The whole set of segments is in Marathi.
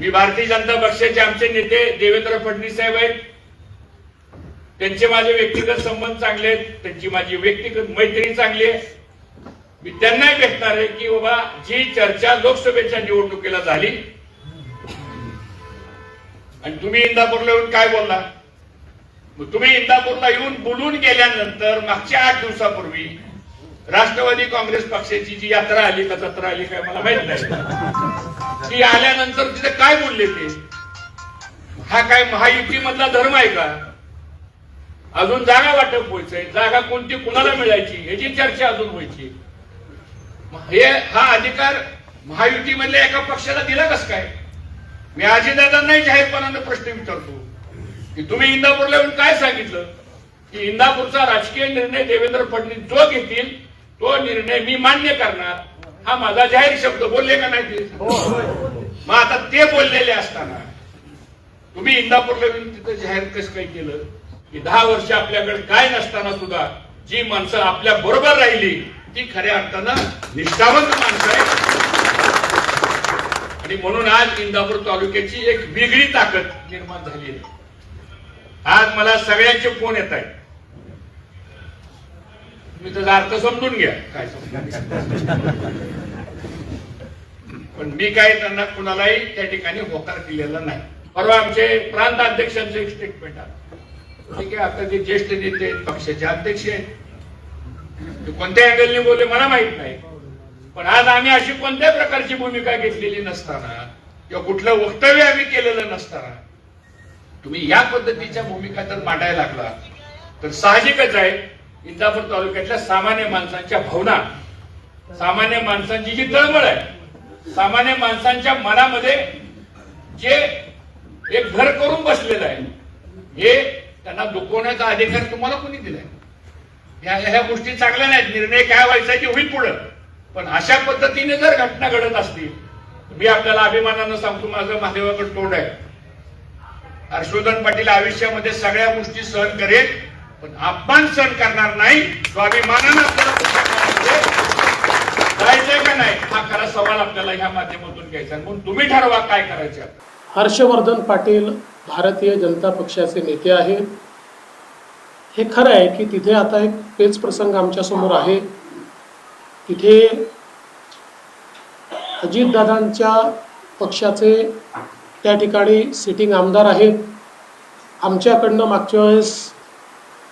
मी भारतीय जनता पक्षाचे आमचे नेते देवेंद्र फडणवीस साहेब आहेत. त्यांचे माझे व्यक्तिगत संबंध चांगले आहेत. त्यांची माझी व्यक्तिगत मैत्री चांगली आहे. मी त्यांनाही भेटणार आहे की बाबा जी चर्चा लोकसभेच्या निवडणुकीला झाली आणि तुम्ही इंदापूरला येऊन काय बोलला? मग तुम्ही इंदापूरला येऊन बोलून गेल्यानंतर मागच्या आठ दिवसापूर्वी राष्ट्रवादी काँग्रेस पक्षाची जी यात्रा आली का जत्रा आली काय मला माहीत नाही. ती आल्यानंतर तिथे काय बोलले ते? हा काय महायुतीमधला धर्म आहे का? अजून जागा वाटप व्हायचंय. जागा कोणती कुणाला मिळायची? ह्याची चर्चा अजून व्हायची. हे हा अधिकार महायुतीमधल्या एका पक्षाला दिला कस काय? मी आजीदादांनाही जाहीरपणानं प्रश्न विचारतो. की तुम्ही इंदापूरला येऊन काय सांगितलं? की इंदापूरचा राजकीय निर्णय देवेंद्र फडणवीस जो घेतील तो निर्णय मी मान्य करणार. हा माझा जाहीर शब्द बोलले का नाही ते? मग आता ते बोललेले असताना तुम्ही इंदापूरला येऊन तिथं जाहीर कसं काय केलं? की दहा वर्ष आपल्याकडे काय नसताना सुद्धा जी माणसं आपल्या बरोबर राहिली ती खऱ्या अर्थानं निष्ठावंत माणसं आहे आणि म्हणून आज इंदापूर तालुक्याची एक वेगळी ताकद निर्माण झाली आहे. आज मला सगळ्यांचे फोन येत आहेत. तुम्ही त्याचा अर्थ समजून घ्या. काय समजून पण मी काय त्यांना कुणालाही त्या ठिकाणी होकार दिलेला नाही. परवा आमचे प्रांत अध्यक्षांचं एक स्टेटमेंट आलं. ठीक आहे आता ते ज्येष्ठ नेते पक्षाचे अध्यक्ष आहेत. ते कोणत्या अँगलने बोलले मला माहीत नाही. पण आज आम्ही अशी कोणत्या प्रकारची भूमिका घेतलेली नसताना किंवा कुठलं वक्तव्य आम्ही केलेलं नसताना तुम्ही या पद्धतीच्या भूमिका जर मांडायला लागला. तर साहजिकच आहे इंदापूर तालुक्यातल्या सामान्य माणसांच्या भावना. सामान्य माणसांची जी तळमळ आहे सामान्य माणसांच्या मनामध्ये जे एक घर करून बसलेलं आहे हे त्यांना दुखवण्याचा अधिकार तुम्हाला कोणी दिलाय? ह्या ह्या गोष्टी चांगल्या नाहीत निर्णय काय व्हायचा ते होईल पुढं. पण अशा पद्धतीने जर घटना घडत असतील मी आपल्याला अभिमानानं सांगतो माझं महादेवाकडे तोंड आहे. हर्षवर्धन पाटील आयुष्यामध्ये सगळ्या गोष्टी सहन करेल पण अपमान सहन करणार नाही. स्वाभिमानानं आपल्याला जायचंय का नाही? हा खरा सवाल आपल्याला ह्या माध्यमातून घ्यायचा म्हणून तुम्ही ठरवा काय करायचं हर्षवर्धन पाटील भारतीय जनता पक्षाचे नेते आहेत. हे खरं आहे की तिथे आता एक पेच प्रसंग आमच्यासमोर आहे. तिथे अजितदादांच्या पक्षाचे त्या ठिकाणी सिटिंग आमदार आहेत. आमच्याकडनं मागच्या वेळेस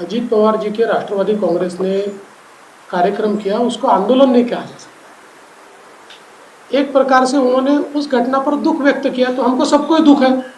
अजीत पवार जी के राष्ट्रवादी कांग्रेस ने कार्यक्रम किया, उसको आंदोलन नहीं कहा जा सकता। एक प्रकार से उन्होंने उस घटना पर दुख व्यक्त किया तो हमको सबको दुख है।